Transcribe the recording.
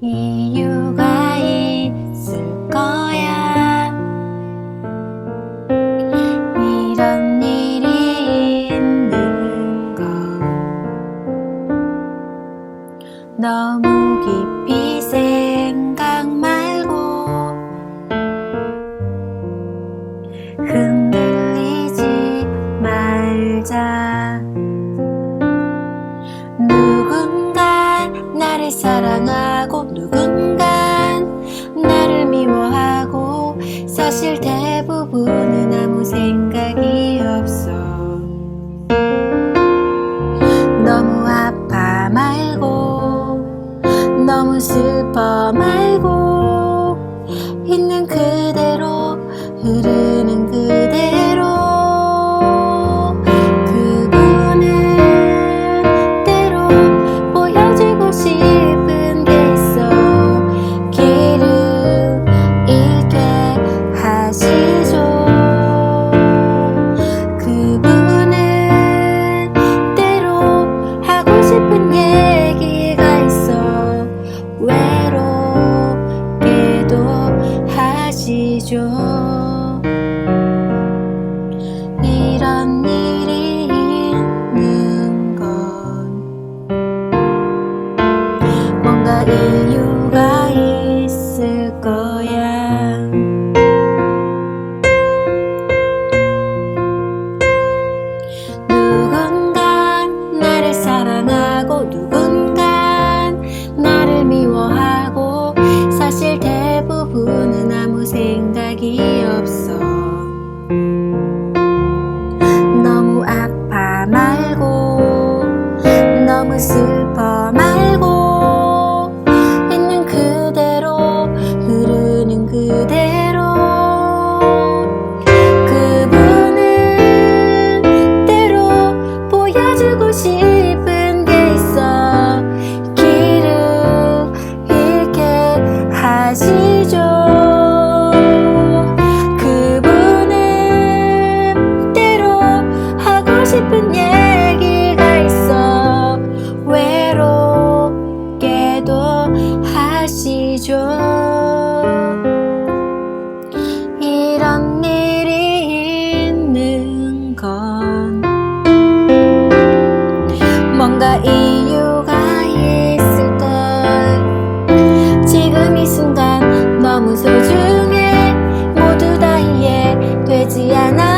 이유가 있을 거야. 이런 일이 있는 건 너무 깊이 생각 말고 흔들리지 말자. 누군가 나를 사랑하 미워하고 누군가 나를 미워하고 사실 대부분은 아무 생각이 없어. 너무 아파 말고 너무 슬퍼 말고 was the 啦啦。